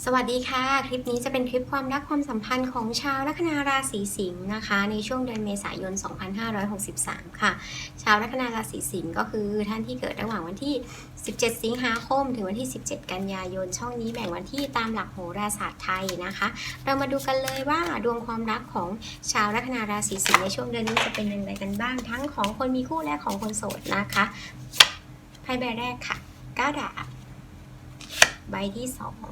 สวัสดีค่ะ คลิปนี้จะเป็นคลิปความรักความสัมพันธ์ของชาวลัคนาราศีสิงห์นะคะ ในช่วงเดือนเมษายน 2563 ค่ะ ชาวลัคนาราศีสิงห์ก็คือท่านที่เกิดระหว่างวันที่ 17 สิงหาคม ถึงวันที่ 17 กันยายน ช่องนี้แบ่งวันที่ตามหลักโหราศาสตร์ไทยนะคะ เรามาดูกันเลยว่าดวงความรักของชาวลัคนาราศีสิงห์ในช่วงเดือนนี้จะเป็นอย่างไรกันบ้าง ทั้งของคนมีคู่และของคนโสดนะคะไพ่ใบแรกค่ะก้าดาบใบที่สอง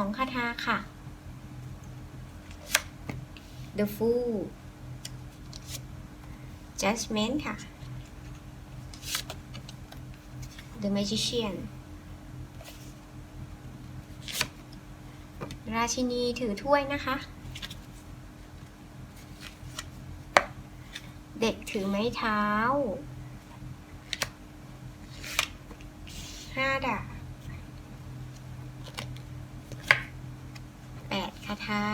องคาถาค่ะ The Fool Judgment ค่ะ The Magician ราชินีถือถ้วยนะคะ เด็กถือไม้เท้าห้าดาบ แปดคาถา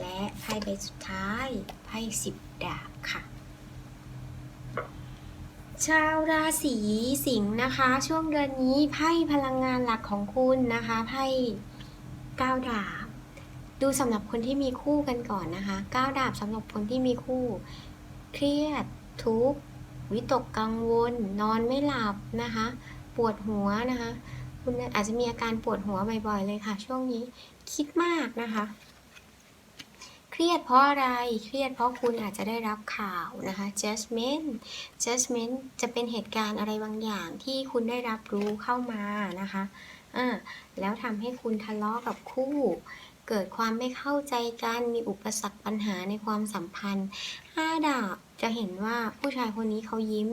และไพ่ใบ สุดท้ายไพ่สิบดาบค่ะ ชาวราศีสิงห์นะคะ ช่วงเดือนนี้ไพ่พลังงานหลักของคุณนะคะไพ่เก้าดาบ ดูสำหรับคนที่มีคู่กันก่อนนะคะเก้าดาบสำหรับคนที่มีคู่ เครียด ทุกข์วิตกกังวล นอนไม่หลับนะคะ ปวดหัวนะคะ คุณอาจจะมีอาการปวดหัวบ่อยๆเลยค่ะ ช่วงนี้คิดมากนะคะ เครียดเพราะอะไร เครียดเพราะคุณอาจจะได้รับข่าวนะคะ judgment judgment จะเป็นเหตุการณ์อะไรบางอย่างที่คุณได้รับรู้เข้ามานะคะอ่าแล้วทำให้คุณทะเลาะกับคู่ เกิดความไม่เข้าใจกัน มีอุปสรรคปัญหาในความสัมพันธ์ห้าดาบจะเห็นว่าผู้ชายคนนี้เขายิ้ม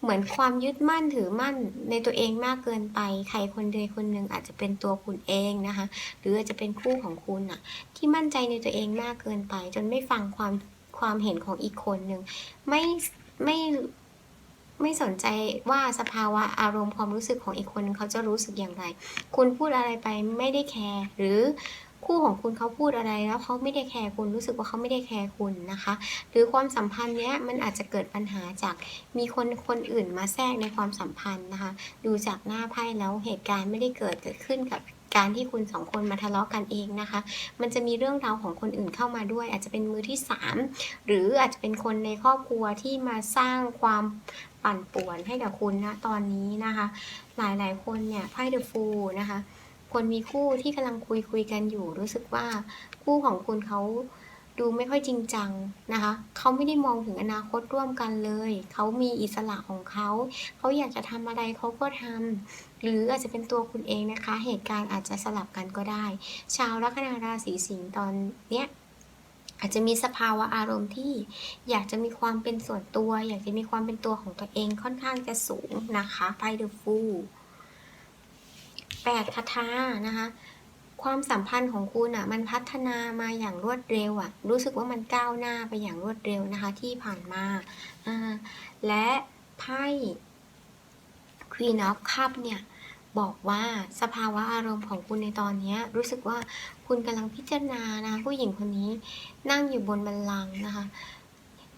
เหมือนความยึดมั่นถือมั่นในตัวเองมากเกินไป ใครคนใดคนหนึ่งอาจจะเป็นตัวคุณเองนะคะ หรืออาจจะเป็นคู่ของคุณอะที่มั่นใจในตัวเองมากเกินไป จนไม่ฟังความความเห็นของอีกคนหนึ่งไม่ไม่ไม่สนใจว่าสภาวะอารมณ์ความรู้สึกของอีกคนนึงเขาจะรู้สึกอย่างไร คุณพูดอะไรไปไม่ได้แคร์หรือ คู่ของคุณเขาพูดอะไรแล้วเขาไม่ได้แคร์คุณรู้สึกว่าเขาไม่ได้แคร์คุณนะคะ หรือความสัมพันธ์เนี้ยมันอาจจะเกิดปัญหาจากมีคนคนอื่นมาแทรกในความสัมพันธ์นะคะ ดูจากหน้าไพ่แล้วเหตุการณ์ไม่ได้เกิดเกิดขึ้นกับการที่คุณสองคนมาทะเลาะกันเองนะคะ มันจะมีเรื่องราวของคนอื่นเข้ามาด้วย อาจจะเป็นมือที่สามหรืออาจจะเป็นคนในครอบครัวที่มาสร้างความปั่นป่วนให้กับคุณนะตอนนี้นะคะ หลายๆคนเนี่ยไพ่เดอะฟูนะคะ คนมีคู่ที่กำลังคุยคุยกันอยู่ รู้สึกว่าคู่ของคุณเขาดูไม่ค่อยจริงจังนะคะ เขาไม่ได้มองถึงอนาคตร่วมกันเลย เขามีอิสระของเขา เขาอยากจะทำอะไรเขาก็ทำหรืออาจจะเป็นตัวคุณเองนะคะ เหตุการณ์อาจจะสลับกันก็ได้ ชาวลัคนาราศีสิงห์ตอนเนี้ยอาจจะมีสภาวะอารมณ์ที่อยากจะมีความเป็นส่วนตัว อยากจะมีความเป็นตัวของตัวเองค่อนข้างจะสูงนะคะไพ่เดอะฟู แปดคาถานะคะ ความสัมพันธ์ของคุณอะ มันพัฒนามาอย่างรวดเร็วอะ รู้สึกว่ามันก้าวหน้าไปอย่างรวดเร็วนะคะ ที่ผ่านมา และไพ่ Queen of Cup เนี่ยบอกว่าสภาวะอารมณ์ของคุณในตอนนี้รู้สึกว่าคุณกำลังพิจารณานะผู้หญิงคนนี้นั่งอยู่บนบัลลังนะคะ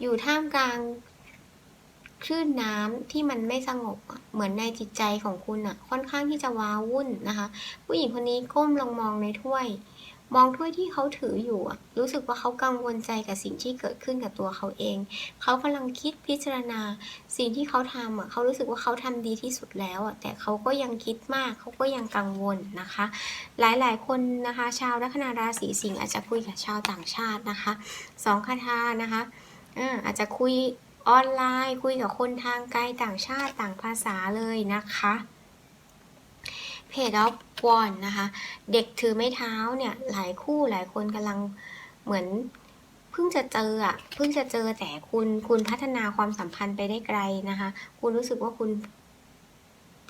อยู่ท่ามกลาง คลื่นน้ำที่มันไม่สงบเหมือนในจิตใจของคุณอะค่อนข้างที่จะว้าวุ่นนะคะ ผู้หญิงคนนี้ก้มลงมองในถ้วย มองถ้วยที่เขาถืออยู่อะรู้สึกว่าเขากังวลใจกับสิ่งที่เกิดขึ้นกับตัวเขาเอง เขากำลังคิดพิจารณา สิ่งที่เขาทำอะเขารู้สึกว่าเขาทำดีที่สุดแล้วอะแต่เขาก็ยังคิดมากเขาก็ยังกังวลนะคะ หลายๆ คนนะคะ ชาวลัคนาราศีสิงห์อาจจะคุยกับชาวต่างชาตินะคะสองคาถานะคะอ่าอาจจะคุย ออนไลน์ คุยกับคนทางไกลต่างชาติต่างภาษาเลยนะคะเพจออฟวอนนะคะ เด็กถือไม้เท้าเนี่ย หลายคู่หลายคนกำลังเหมือนเพิ่งจะเจออะเพิ่งจะเจอแต่คุณคุณพัฒนาความสัมพันธ์ไปได้ไกลนะคะ คุณรู้สึกว่าคุณ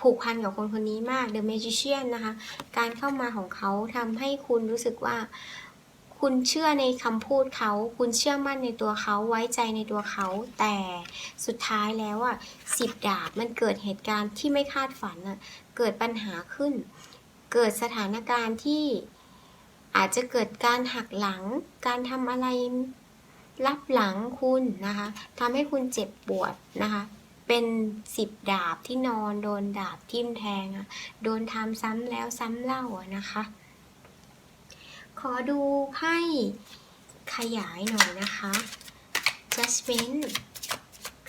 ผูกพันกับคนคนนี้มาก The Magician นะคะ การเข้ามาของเขาทำให้คุณรู้สึกว่า คุณเชื่อในคำพูดเขา คุณเชื่อมั่นในตัวเขาไว้ใจในตัวเขา แต่สุดท้ายแล้วอะสิบดาบมันเกิดเหตุการณ์ที่ไม่คาดฝันอะเกิดปัญหาขึ้น เกิดสถานการณ์ที่อาจจะเกิดการหักหลัง การทำอะไรรับหลังคุณนะคะทำให้คุณเจ็บปวดนะคะเป็นสิบดาบที่นอนโดนดาบทิ่มแทงอะโดนทำซ้ำแล้วซ้ำเล่าอะนะคะ ขอดูไพ่ขยายหน่อยนะคะ judgment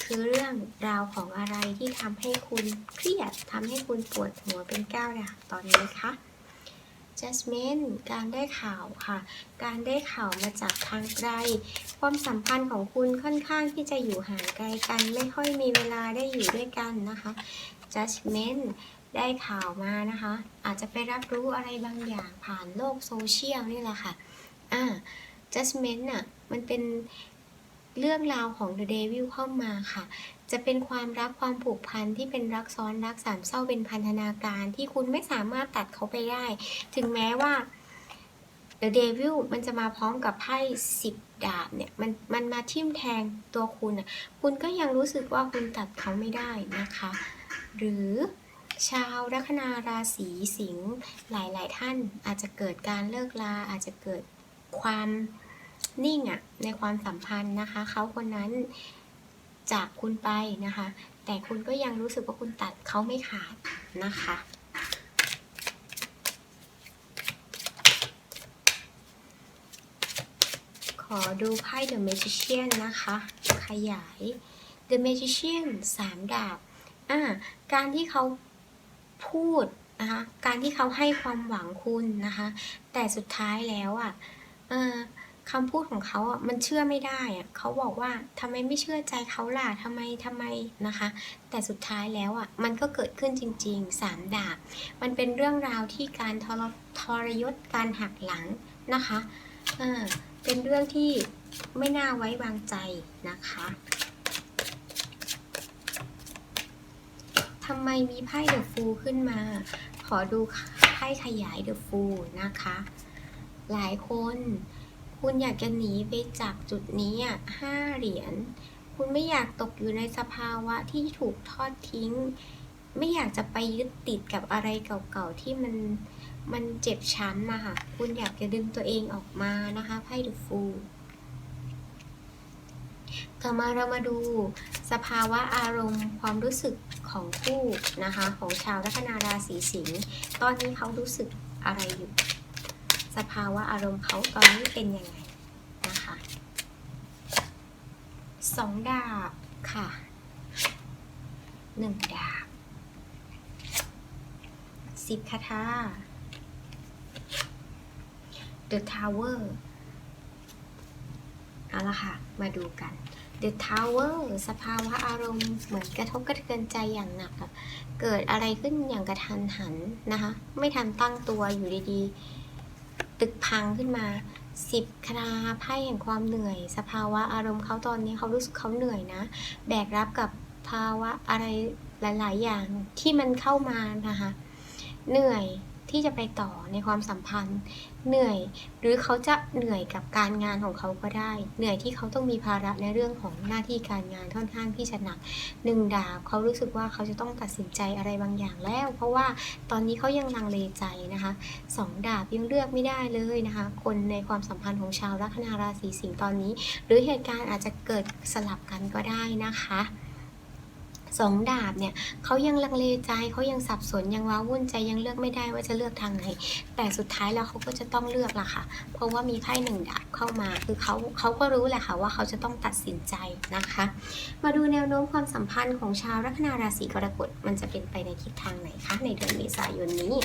คือเรื่องราวของอะไรที่ทำให้คุณเครียดทำให้คุณปวดหัวเป็นก้าวดาบตอนนี้คะ judgment การได้ข่าวค่ะ การได้ข่าวมาจากทางไกล ความสัมพันธ์ของคุณค่อนข้างที่จะอยู่ห่างไกลกัน ไม่ค่อยมีเวลาได้อยู่ด้วยกันนะคะ judgment ได้ข่าวมานะคะ อาจจะไปรับรู้อะไรบางอย่างผ่านโลกโซเชียลนี่แหละค่ะอ่า judgment น่ะมันเป็นเรื่องราวของ The Devil เข้ามาค่ะ จะเป็นความรักความผูกพันที่เป็นรักซ้อนรักสามเศร้าเป็นพันธนาการที่คุณไม่สามารถตัดเขาไปได้ ถึงแม้ว่า The Devil มันจะมาพร้อมกับไพ่สิบดาบเนี่ยมันมันมาทิ่มแทงตัวคุณอะคุณก็ยังรู้สึกว่าคุณตัดเขาไม่ได้นะคะ หรือ ชาวลัคนาราศีสิงห์หลาย ๆ ท่านอาจจะเกิดการเลิกลาอาจจะเกิดความนิ่งอะในความสัมพันธ์นะคะ เขาคนนั้นจากคุณไปนะคะ แต่คุณก็ยังรู้สึกว่าคุณตัดเขาไม่ขาดนะคะ ขอดูไพ่ The Magician นะคะ ขยาย The Magician สามดาบอ่าการที่เขา พูดนะคะการที่เขาให้ความหวังคุณนะคะ แต่สุดท้ายแล้วอะเออคำพูดของเขาอะมันเชื่อไม่ได้อะเขาบอกว่าทำไมไม่เชื่อใจเขาล่ะทำไมทำไมนะคะ แต่สุดท้ายแล้วอะมันก็เกิดขึ้นจริงๆสามดาบ มันเป็นเรื่องราวที่การทรทรยศการหักหลังนะคะอ่าเป็นเรื่องที่ไม่น่าไว้วางใจนะคะ ทำไมมีไพ่เดอะฟูขึ้นมา ขอดูไพ่ขยายเดอะฟูนะคะ หลายคนคุณอยากจะหนีไปจากจุดนี้อะห้าเหรียญ คุณไม่อยากตกอยู่ในสภาวะที่ถูกทอดทิ้ง ไม่อยากจะไปยึดติดกับอะไรเก่าๆที่มันมันเจ็บช้ำอะค่ะคุณอยากจะดึงตัวเองออกมานะคะไพ่เดอะฟู ต่อมาเรามาดูสภาวะอารมณ์ความรู้สึกของคู่นะคะ ของชาวลัคนาราศีสิงห์ตอนนี้เขารู้สึกอะไรอยู่ สภาวะอารมณ์เขาตอนนี้เป็นยังไงนะคะสองดาบค่ะหนึ่งดาบสิบคาถา The Tower เอาละค่ะ มาดูกัน The Tower สภาวะอารมณ์เหมือนกระทบกระเทือนใจอย่างหนัก เกิดอะไรขึ้นอย่างกระทันหันนะคะ ไม่ทันตั้งตัวอยู่ดีๆ ตึกพังขึ้นมาสิบคราไพ่แห่งความเหนื่อย สภาวะอารมณ์เขาตอนนี้เขารู้สึกเขาเหนื่อยนะ แบกรับกับภาวะอะไรหลาย ๆ อย่างที่มันเข้ามานะคะ เหนื่อย ที่จะไปต่อในความสัมพันธ์ เหนื่อย หรือเขาจะเหนื่อยกับการงานของเขาก็ได้ เหนื่อยที่เขาต้องมีภาระในเรื่องของหน้าที่การงานค่อนข้างที่จะหนักหนึ่งดาบเขารู้สึกว่าเขาจะต้องตัดสินใจอะไรบางอย่างแล้ว เพราะว่าตอนนี้เขายังลังเลใจนะคะสองดาบยังเลือกไม่ได้เลยนะคะ คนในความสัมพันธ์ของชาวลัคนาราศีสิงห์ตอนนี้ หรือเหตุการณ์อาจจะเกิดสลับกันก็ได้นะคะ สองดาบเนี่ยเขายังลังเลใจเขายังสับสนยังว้าวุ่นใจยังเลือกไม่ได้ว่าจะเลือกทางไหน แต่สุดท้ายแล้วเขาก็จะต้องเลือกละค่ะ เพราะว่ามีไพ่หนึ่งดาบเข้ามาคือเขาเขาก็รู้แหละค่ะว่าเขาจะต้องตัดสินใจนะคะ มาดูแนวโน้มความสัมพันธ์ของชาวลัคนาราศีกรกฎมันจะเป็นไปในทิศทางไหนคะในเดือนเมษายนนี้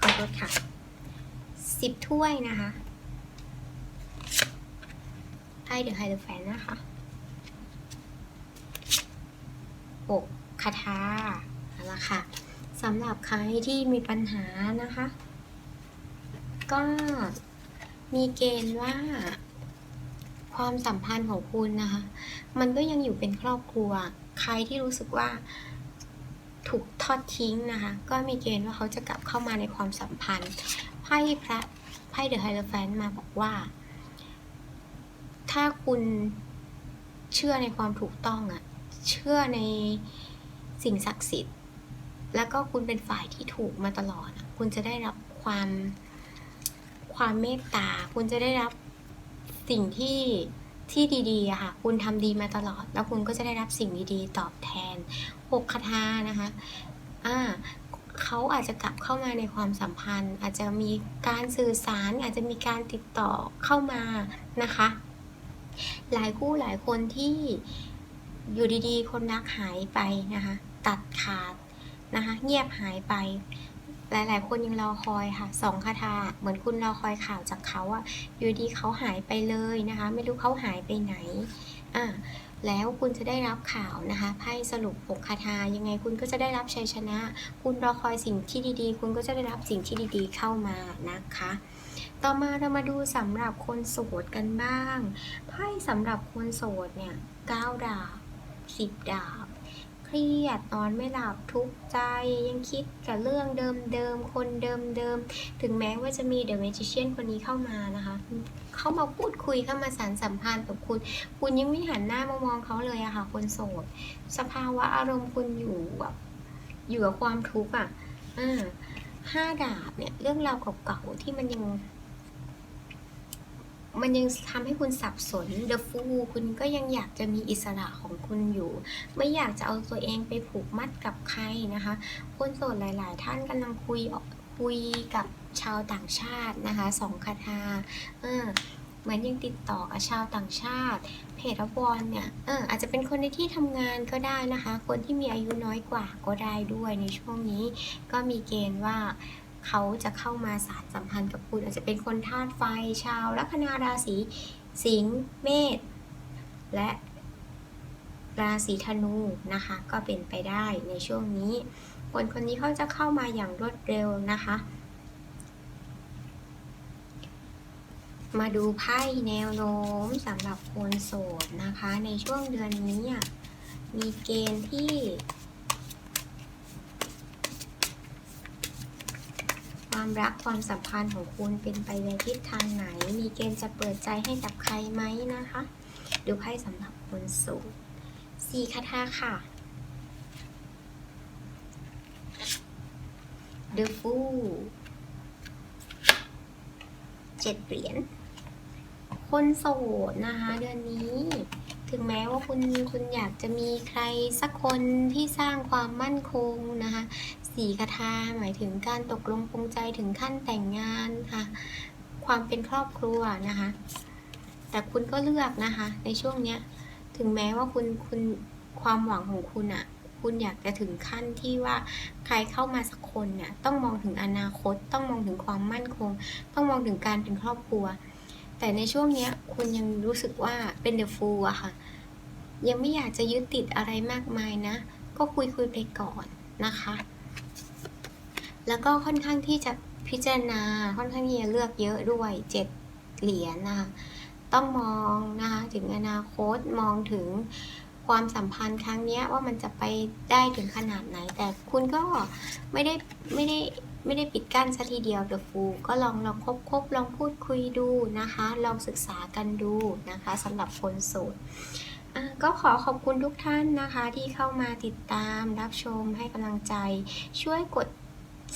ขอโทษค่ะสิบถ้วยนะคะ ไพ่เดอะไฮเดอร์แฟนนะคะหกคาถาเอาละค่ะสำหรับใครที่มีปัญหานะคะ ก็มีเกณฑ์ว่าความสัมพันธ์ของคุณนะคะ มันก็ยังอยู่เป็นครอบครัว ใครที่รู้สึกว่าถูกทอดทิ้งนะคะ ก็มีเกณฑ์ว่าเขาจะกลับเข้ามาในความสัมพันธ์ไพ่พระไพ่เดอะไฮโลแฟนมาบอกว่า ถ้าคุณเชื่อในความถูกต้องอะเชื่อในสิ่งศักดิ์สิทธิ์ แล้วก็คุณเป็นฝ่ายที่ถูกมาตลอด คุณจะได้รับความความเมตตา คุณจะได้รับสิ่งที่ที่ดีๆค่ะ คุณทำดีมาตลอด แล้วคุณก็จะได้รับสิ่งดีๆ ตอบแทนหกคาถานะคะอ่าเขาอาจจะกลับเข้ามาในความสัมพันธ์ อาจจะมีการสื่อสารอาจจะมีการติดต่อเข้ามานะคะ หลายคู่หลายคนที่อยู่ดีๆ คนรักหายไปนะคะ ตัดขาดนะคะ เงียบหายไป หลายๆ คนยังรอคอยค่ะสองคาถาเหมือนคุณรอคอยข่าวจากเขาอะอยู่ดีเขาหายไปเลยนะคะ ไม่รู้เขาหายไปไหนอ่าแล้วคุณจะได้รับข่าวนะคะไพ่สรุป6คาถายังไงคุณก็จะได้รับชัยชนะ คุณรอคอยสิ่งที่ดีๆ คุณก็จะได้รับสิ่งที่ดีๆ เข้ามานะคะ ต่อมาเรามาดูสำหรับคนโสดกันบ้าง ไพ่สำหรับคนโสดเนี่ย9ดาบ10ดาบ เครียดนอนไม่หลับทุกข์ใจยังคิดกับเรื่องเดิมๆ คนเดิมๆ ถึงแม้ว่าจะมีเดอะเมจิเชียนคนนี้เข้ามานะคะ เข้ามาพูดคุยเข้ามาสารสัมพันธ์กับคุณ คุณยังไม่หันหน้ามามองเขาเลยอะค่ะ คนโสด สภาวะอารมณ์คุณอยู่แบบอยู่กับความทุกข์อะอ่าห้าดาบเนี่ยเรื่องราวเก่าๆที่มันยัง มันยังทำให้คุณสับสน The Fool คุณก็ยังอยากจะมีอิสระของคุณอยู่ ไม่อยากจะเอาตัวเองไปผูกมัดกับใครนะคะ คนโสดหลาย ๆ ท่านกำลังคุยคุยกับชาวต่างชาตินะคะสองคาถาเออเหมือนยังติดต่อกับชาวต่างชาติ เพจวอนเนี่ยเอออาจจะเป็นคนในที่ทำงานก็ได้นะคะ คนที่มีอายุน้อยกว่าก็ได้ด้วยในช่วงนี้ ก็มีเกณฑ์ว่า เขาจะเข้ามาสารสัมพันธ์กับคุณ อาจจะเป็นคนธาตุไฟชาวลัคนาราศีสิงห์เมษและราศีธนูนะคะ ก็เป็นไปได้ในช่วงนี้ คนคนนี้เขาจะเข้ามาอย่างรวดเร็วนะคะ มาดูไพ่แนวโน้มสำหรับคนโสดนะคะ ในช่วงเดือนนี้มีเกณฑ์ที่ ความรักความสัมพันธ์ของคุณเป็นไปในทิศทางไหน มีเกณฑ์จะเปิดใจให้กับใครไหมนะคะ ดูไพ่สำหรับคนโสดสี่คาถาค่ะ The Fool เจ็ดเหรียญ คนโสดนะคะ เดือนนี้ ถึงแม้ว่าคุณคุณอยากจะมีใครสักคนที่สร้างความมั่นคงนะคะ สีคาถาหมายถึงการตกลงปรงใจถึงขั้นแต่งงานค่ะความเป็นครอบครัวนะคะ แต่คุณก็เลือกนะคะ ในช่วงเนี้ยถึงแม้ว่าคุณคุณความหวังของคุณอะ่ะคุณอยากจะถึงขั้นที่ว่าใครเข้ามาสักคนเนี่ยต้องมองถึงอนาคต ต้องมองถึงความมั่นคง ต้องมองถึงการเป็นครอบครัว แต่ในช่วงเนี้ยคุณยังรู้สึกว่าเป็นเดอะฟูลอะค่ะ ยังไม่อยากจะยึดติดอะไรมากมายนะ ก็คุยคุยไปก่อนนะคะ แล้วก็ค่อนข้างที่จะพิจารณาค่อนข้างที่จะเลือกเยอะด้วยเจ็ดเหรียญนะคะต้องมองนะคะถึงอนาคตมองถึงความสัมพันธ์ครั้งนี้ว่ามันจะไปได้ถึงขนาดไหน แต่คุณก็ไม่ได้ไม่ได้ไม่ได้ปิดกั้นซะทีเดียวเดอะฟูก็ลองลองคบคบลองพูดคุยดูนะคะ ลองศึกษากันดูนะคะสำหรับคนโสดก็ขอขอบคุณทุกท่านนะคะที่เข้ามาติดตามรับชมให้กำลังใจช่วยกด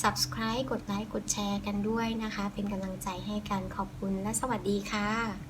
subscribe กดไลค์กดแชร์กันด้วยนะคะ เป็นกำลังใจให้กันขอบคุณและสวัสดีค่ะ